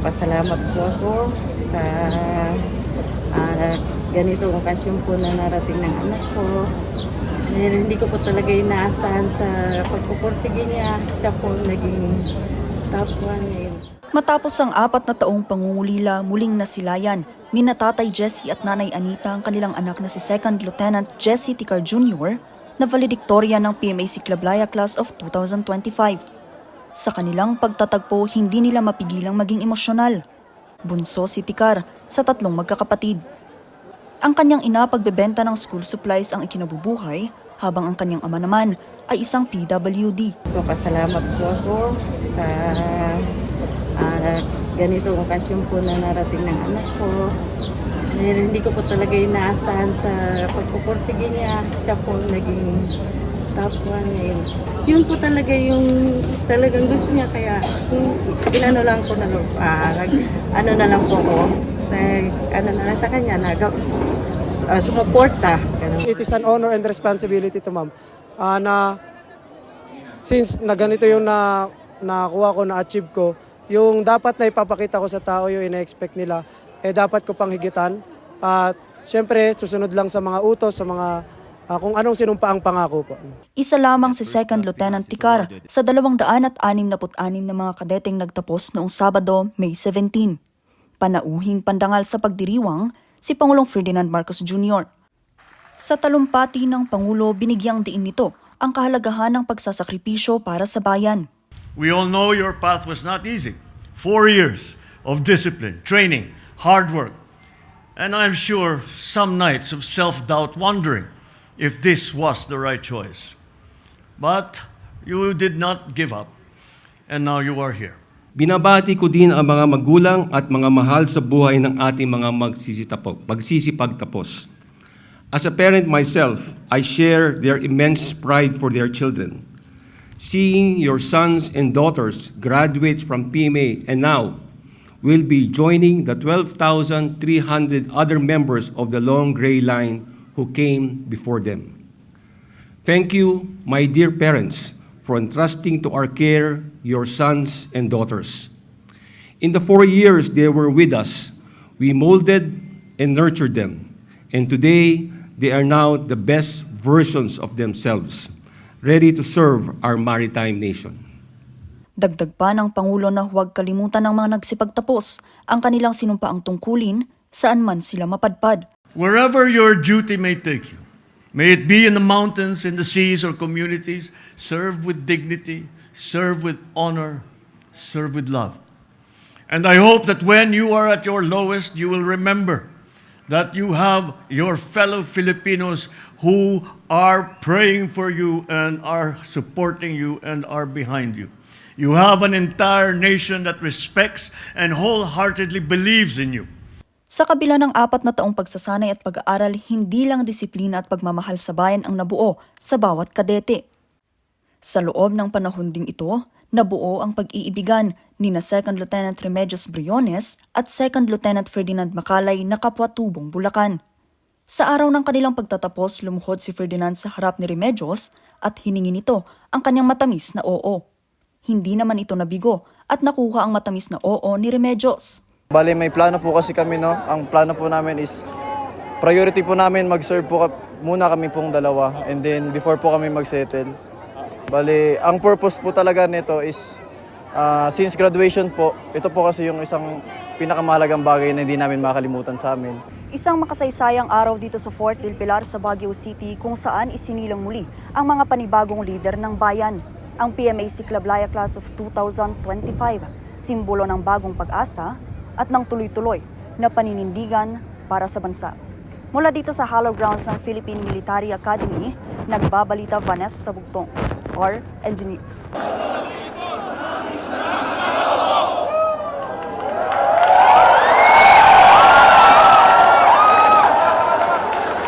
Nagpapasalamat po ako sa ah, ganitong okasyon po na narating ng anak ko. Eh, hindi ko po talaga inaasahan sa pagpupursige niya. Siya po naging top one ngayon. Matapos ang apat na taong pangungulila, muling nasilayan ni na Tatay Jesse at Nanay Anita ang kanilang anak na si Second Lieutenant Jesse Ticar Jr. na valedictorian ng PMAC Clablaya Class of 2025. Sa kanilang pagtatagpo, hindi nila mapigilang maging emosyonal. Bunso si Ticar sa tatlong magkakapatid. Ang kanyang ina pagbebenta ng school supplies ang ikinabubuhay, habang ang kanyang ama naman ay isang PWD. Nagpapasalamat po ako sa ah, ganitong okasyon po na narating ng anak ko. Hindi ko po talaga inaasahan sa pagpupursige niya. Siya po naging top one ngayon. Yun po talaga yung talagang gusto niya. Kaya kung inano lang ko na nag- ano na lang po ko. Nag, ano na lang sa kanya, nag, uh, sumuporta. It is an honor and responsibility to ma'am ah, na since na ganito yung na nakuha ko, na-achieve ko, yung dapat na ipapakita ko sa tao yung ina-expect nila, eh dapat ko pang higitan. At syempre, susunod lang sa mga utos, sa mga ah, kung anong sinumpa ang pangako po. Isa lamang si Second Lieutenant Ticar sa 266 na mga kadeteng nagtapos noong Sabado, May 17. Panauhing pandangal sa pagdiriwang si Pangulong Ferdinand Marcos Jr. Sa talumpati ng Pangulo, binigyang diin nito ang kahalagahan ng pagsasakripisyo para sa bayan. We all know your path was not easy. Four years of discipline, training, hard work, and I'm sure some nights of self doubt wondering if this was the right choice. But you did not give up, and now you are here. Binabati ko din ang mga magulang at mga mahal sa buhay ng ating mga magsisitapos, magsisipagtapos. As a parent myself, I share their immense pride for their children. Seeing your sons and daughters graduate from PMA and now will be joining the 12,300 other members of the long gray line who came before them. Thank you, my dear parents, for entrusting to our care your sons and daughters. In the four years they were with us, we molded and nurtured them. And today, they are now the best versions of themselves, ready to serve our maritime nation. Dagdag pa ng Pangulo na huwag kalimutan ng mga nagsipagtapos ang kanilang sinumpaang tungkulin saan man sila mapadpad. Wherever your duty may take you, may it be in the mountains, in the seas, or communities, serve with dignity, serve with honor, serve with love. And I hope that when you are at your lowest, you will remember that you have your fellow Filipinos who are praying for you and are supporting you and are behind you. You have an entire nation that respects and wholeheartedly believes in you. Sa kabila ng apat na taong pagsasanay at pag-aaral, hindi lang disiplina at pagmamahal sa bayan ang nabuo sa bawat kadete. Sa loob ng panahon ding ito, nabuo ang pag-iibigan ni na Second Lieutenant Remedios Briones at Second Lieutenant Ferdinand Macalay na kapwa-tubong Bulacan. Sa araw ng kanilang pagtatapos, lumuhod si Ferdinand sa harap ni Remedios at hiningi nito ang kanyang matamis na oo. Hindi naman ito nabigo at nakuha ang matamis na oo ni Remedios. Bale, may plano po kasi kami, no? Ang plano po namin is, priority po namin mag-serve po muna kami pong dalawa. And then, before po kami mag-settle. Bale, ang purpose po talaga nito is, ah, since graduation po, ito po kasi yung isang pinakamahalagang bagay na hindi namin makalimutan sa amin. Isang makasaysayang araw dito sa Fort Del Pilar sa Baguio City kung saan isinilang muli ang mga panibagong leader ng bayan. Ang PMAC Clablaya Class of 2025, simbolo ng bagong pag-asa at ng tuloy-tuloy na paninindigan para sa bansa. Mula dito sa Hollow Grounds ng Philippine Military Academy, nagbabalita Vanessa Sabugtong, RNG News.